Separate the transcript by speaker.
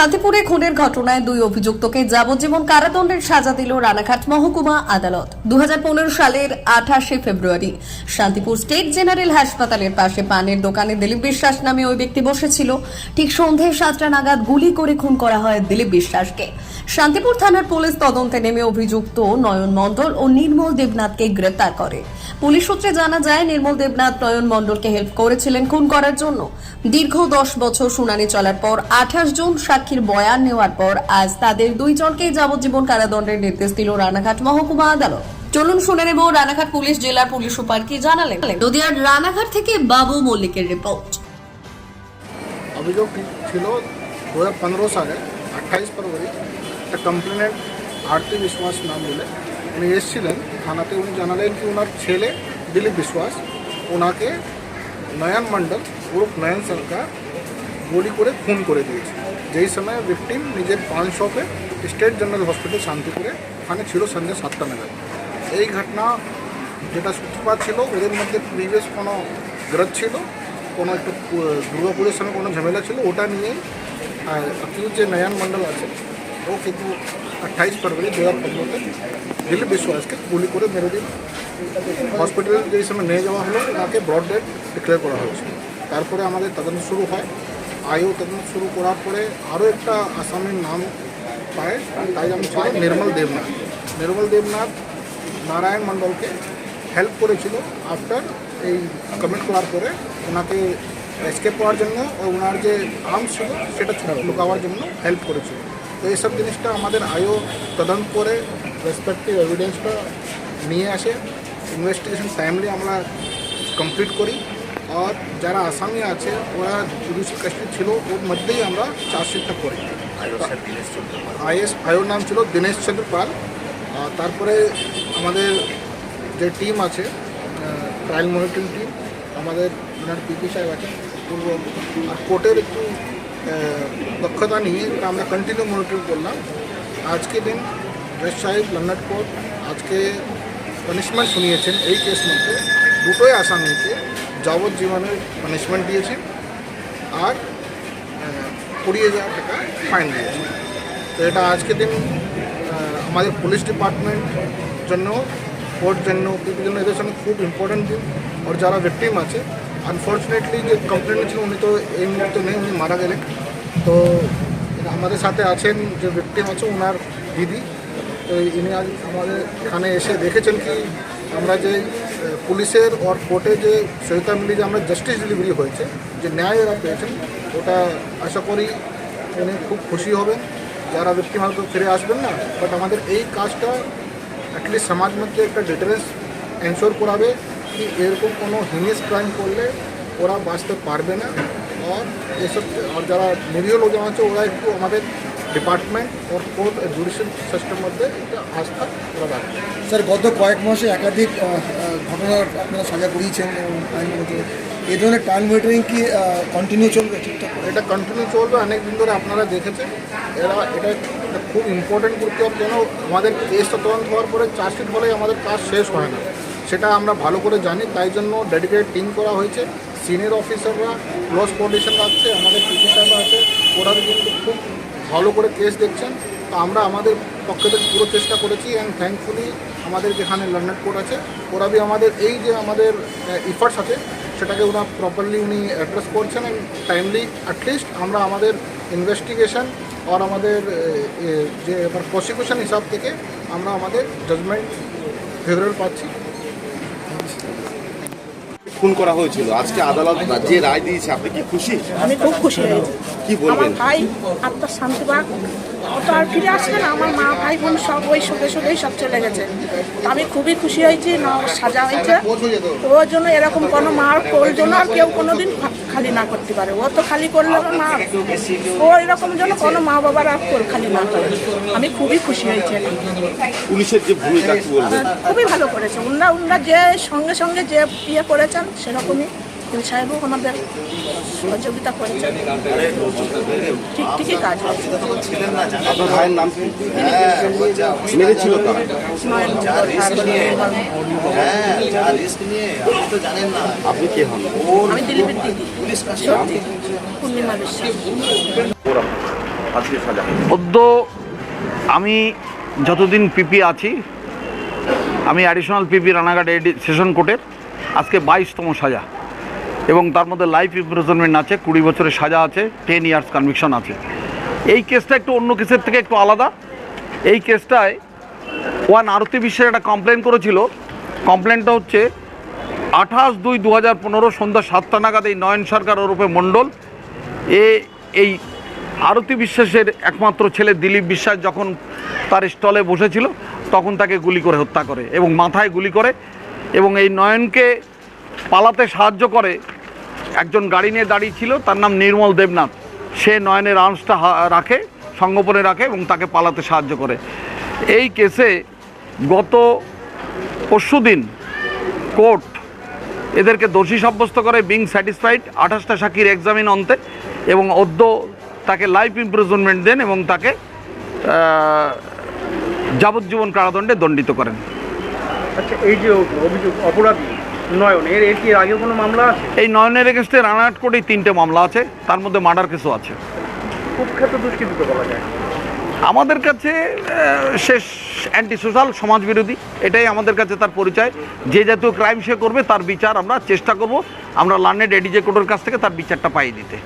Speaker 1: শান্তিপুরে খুনের ঘটনায় দুই অভিযুক্তকে যাবজ্জীবন কারাদণ্ডের সাজা দিল রানাঘাট মহকুমা আদালত। দু সালের আঠাশে ফেব্রুয়ারি শান্তিপুর স্টেট জেনারেল হাসপাতালের পাশে পানের দোকানে দিলীপ বিশ্বাস নামে ওই ব্যক্তি বসেছিল। ঠিক সন্ধে সাতটা নাগাদ গুলি করে খুন করা হয় দিলীপ বিশ্বাসকে। শান্তিপুর থানার পুলিশ তদন্তে নেমে অভিযুক্ত নয়ন মণ্ডল ও নির্মল দেবনাথকে গ্রেপ্তার করে। পুলিশ সূত্রে জানা যায়, নির্মল দেবনাথ নয়ন মণ্ডলকে হেল্প করেছিলেন খুন করার জন্য। দীর্ঘ দশ বছর শুনানি চলার পর আঠাশ জন সাক্ষীর বয়ান নেওয়ার পর আজ তাদের দুইজনকে যাবজ্জীবন কারাদণ্ডের নির্দেশ দিল রানাঘাট মহকুমা আদালত। চলুন শুনে নেব রানাঘাট পুলিশ জেলার পুলিশ সুপার কি জানালেন। নদিয়ার রানাঘাট থেকে বাবু মল্লিকের রিপোর্ট।
Speaker 2: অভিযোগ ছিল? দু হাজার পনেরো সালে আঠাইশ ফেব্রুয়ারি একটা কমপ্লেনেন্ট আরতি বিশ্বাস নাম বলে উনি এসেছিলেন। থানাতে উনি জানালেন কি ওনার ছেলে দিলীপ বিশ্বাস ওনাকে নয়ন মণ্ডল উর্ফ নয়ন সরকার গুলি করে খুন করে দিয়েছে। যেই সময় ভিকটিম নিজের পান শপে স্টেট জেনারেল হসপিটাল শান্তিপুরে, ওখানে ছিল সন্ধ্যে সাতটা নাগাদ। এই ঘটনা যেটা সূত্রপাত ছিল ওদের মধ্যে প্রিভিয়াস কোনো গ্রজ ছিল, কোনো একটু পু- দুর্গাপুজোর সময় কোনো ঝামেলা ছিল, ওটা নিয়েই অ্যাকিউজ যে নয়ন মণ্ডল আছে, ও কিন্তু আঠাইশ ফেব্রুয়ারি দু হাজার পনেরোতে দিলীপ বিশ্বাসকে গুলি করে মেরে দিল। হসপিটালে যেই সময় নিয়ে যাওয়া হলো ওনাকে ব্রড ডেড ডিক্লেয়ার করা হয়েছিল তারপরে আমাদের তদন্ত শুরু হয়। আইও তদন্ত শুরু করার পরে আরও একটা আসামির নাম পায়, তাই নাম ছিল নির্মল দেবনাথ। নির্মল দেবনাথ নারায়ণ মণ্ডলকে হেল্প করেছিল আফটার এই কমেন্ট করার পরে ওনাকে এসকেপ করার জন্য ও ওনার যে আর্ম ছিল সেটা লুকাওয়ার জন্য হেল্প করেছিল। তো এইসব জিনিসটা আমাদের আয়ো তদন্ত করে রেসপেক্টিভ এভিডেন্সটা নিয়ে আসে। ইনভেস্টিগেশন টাইমলি আমরা কমপ্লিট করি। আর যারা আসামি আছে ওরা জুডিশিয়াল কাস্টডি ছিল ওর মধ্যেই আমরা চার্জশিটটা করি। আইএস আয়োর নাম ছিল দীনেশ চন্দ্র পাল। আর তারপরে আমাদের যে টিম আছে ট্রায়াল মনিটরিং টিম আমাদের ওনার পিপি সাহেব আছেন পূর্ব আর কোর্টের একটু দক্ষতা নিয়ে আমরা কন্টিনিউ মনিটরিং করলাম। আজকে দিন জজ সাহেব লন্ডন কোর্ট আজকে পানিশমেন্ট শুনিয়েছেন এই কেস মধ্যে। দুটোই আসামিকে যাবজ্জীবনের পানিশমেন্ট দিয়েছেন আর কুড়ি হাজার টাকা ফাইন দিয়েছে। তো এটা আজকে দিন আমাদের পুলিশ ডিপার্টমেন্ট জন্য কোর্ট জন্য জন্য এদের সঙ্গে খুব ইম্পর্টেন্ট দিন। ওর যারা ভিকটিম আছে আনফর্চুনেটলি যে কমপ্লেন ছিল, উনি তো এই মুহূর্তে নেই, উনি মারা গেলেন। তো আমাদের সাথে আছেন যে ভিকটিম আছে ওনার দিদি। তো ইনি আজ আমাদের এখানে এসে দেখেছেন কি আমরা যে পুলিশের ওর কোর্টে যে সহিতা মিলি যে আমরা জাস্টিস ডেলিভারি হয়েছে, যে ন্যায় এরা পেয়েছেন, ওটা আশা করি উনি খুব খুশি হবেন। যারা ভিক্টিম হয়তো ফিরে আসবেন না বাট আমাদের এই কাজটা অ্যাটলিস্ট সমাজ মধ্যে একটা ডিটারেন্স এনশোর করাবে কি এরকম কোনো হিনিস ক্রাইম করলে ওরা বাঁচতে পারবে না। আর এসব, আর যারা নিরীহ লোকজন আছে, ওরা একটু আমাদের ডিপার্টমেন্ট ওর কোর্ট জুডিশিয়াল সিস্টেম মধ্যে একটা আস্থা ওরা রাখবে
Speaker 3: স্যার গত কয়েক মাসে একাধিক আহ, আপনারা সাজা করিয়েছেন এবং এই ধরনের টাইম মনিটরিং কি কন্টিনিউ চলবে ঠিকঠাক
Speaker 2: এটা কন্টিনিউ চলবে অনেক দিন ধরে আপনারা দেখেছেন। এরা এটা খুব ইম্পর্টেন্ট করতে হবে যেন আমাদের কেসটা তদন্ত হওয়ার পরে চার্জশিট হলেই আমাদের কাজ শেষ হয় না। সেটা আমরা ভালো করে জানি তাই জন্য ডেডিকেটেড টিম করা হয়েছে। সিনিয়র অফিসাররা ক্লোজ কোঅর্ডিনেশন রাখছে আমাদের পিপি আছে। ওরা কিন্তু খুব ভালো করে কেস দেখছেন, তো আমরা আমাদের পক্ষ থেকে পুরো চেষ্টা করেছি অ্যান্ড থ্যাঙ্কফুলি আমাদের যেখানে লন্ডন কোর্ট আছে, ওরা আমাদের এই যে আমাদের ইফার্টস আছে, সেটাকে ওরা প্রপারলি উনি অ্যাড্রেস করছেন অ্যান্ড টাইমলি অ্যাটলিস্ট আমরা আমাদের ইনভেস্টিগেশন আর আমাদের যে প্রসিকিউশন হিসাব থেকে আমরা আমাদের জাজমেন্ট ফেভারেবল পাচ্ছি।
Speaker 4: খুন করা হয়েছিল। আজকে আদালত যে রায় দিয়েছে আপনি কি খুশি?
Speaker 5: আমি খুব খুশি।
Speaker 4: কি বলবেন?
Speaker 5: ভাই আত্মার শান্তি পাক। তো আর ফিরে আসবে না। আমার মা ভাই বোন সব ওই সুখে সুখেই সব চলে গেছে। তো আমি খুবই খুশি হয়েছি না সাজা হয়েছে। ওর জন্য এরকম কোনো মার ওর জন্য আর কেউ কোনোদিন খা- খালি না করতে পারে। ও তো খালি করলে আমার মা ও এরকম জন্য কোনো মা বাবার আর কোল খালি না করে। আমি খুবই খুশি হয়েছি।
Speaker 4: পুলিশের যে ভূমিকা
Speaker 5: খুবই ভালো করেছে। উনরা উনরা যে সঙ্গে সঙ্গে যে ইয়ে করেছেন সেরকমই। সাহেবও সহযোগিতা করেছেন। ঠিক ঠিকই কাজ
Speaker 4: মেরেছিল
Speaker 6: হ্যাঁ যা রিস্ক নিয়ে। আপনি তো জানেন না।
Speaker 4: আপনি কে হন?
Speaker 5: আমি দিলীপের দিদি।
Speaker 6: পুলিশ কাছে
Speaker 5: সত্যি পূর্ণিমা বিশ্বাস।
Speaker 7: অদ্য আমি যতদিন পিপি আছি আমি additional PP Ranaghat AD session কোর্টের আজকে বাইশতম সাজা। এবং তার মধ্যে লাইফ ইমপ্রিজনমেন্ট আছে, কুড়ি বছরের সাজা আছে টেন ইয়ার্স কনভিকশন আছে। এই কেসটা একটু অন্য কেসের থেকে একটু আলাদা। এই কেসটায় ওয়ান আরতি বিশ্বের একটা কমপ্লেন করেছিল। কমপ্লেনটা হচ্ছে, আঠাশ দুই দু হাজার পনেরো সন্ধ্যা সাতটা নাগাদ এই নয়ন সরকার ওরূপে মণ্ডল, এ এই আরতি বিশ্বাসের একমাত্র ছেলে দিলীপ বিশ্বাস যখন তার স্টলে বসেছিল, তখন তাকে গুলি করে হত্যা করে এবং মাথায় গুলি করে এবং এই নয়নকে পালাতে সাহায্য করে। একজন গাড়ি নিয়ে দাঁড়িয়ে ছিল, তার নাম নির্মল দেবনাথ। সে নয়নের হা- রাখে, সংগোপনে রাখে এবং তাকে পালাতে সাহায্য করে। এই কেসে গত পরশুদিন কোর্ট এদেরকে দোষী সাব্যস্ত করে বিং স্যাটিসফাইড আঠাশটা সাক্ষীর এক্সামিন অন্তে এবং অদ্য তাকে লাইফ ইমপ্রিজনমেন্ট দেন এবং তাকে যাবজ্জীবন কারাদণ্ডে দণ্ডিত করেন।
Speaker 8: আচ্ছা এই যে অভিযোগ, অপরাধী নয়ন এর এর কি আগে কোনো মামলা আছে?
Speaker 7: এই নয়নের এগেস্টে রানাঘাট কোর্টেই তিনটে মামলা আছে তার মধ্যে মার্ডার কেসও আছে।
Speaker 8: কুখ্যাত দুষ্কৃতিতে বলা যায়।
Speaker 7: আমাদের কাছে শেষ অ্যান্টি সোশ্যাল সমাজ বিরোধী এটাই আমাদের কাছে তার পরিচয়। যে জাতীয় ক্রাইম সে করবে তার বিচার আমরা চেষ্টা করব। আমরা লার্নেড এডিজে কোর্টের কাছ থেকে তার বিচারটা পাইয়ে দিতে।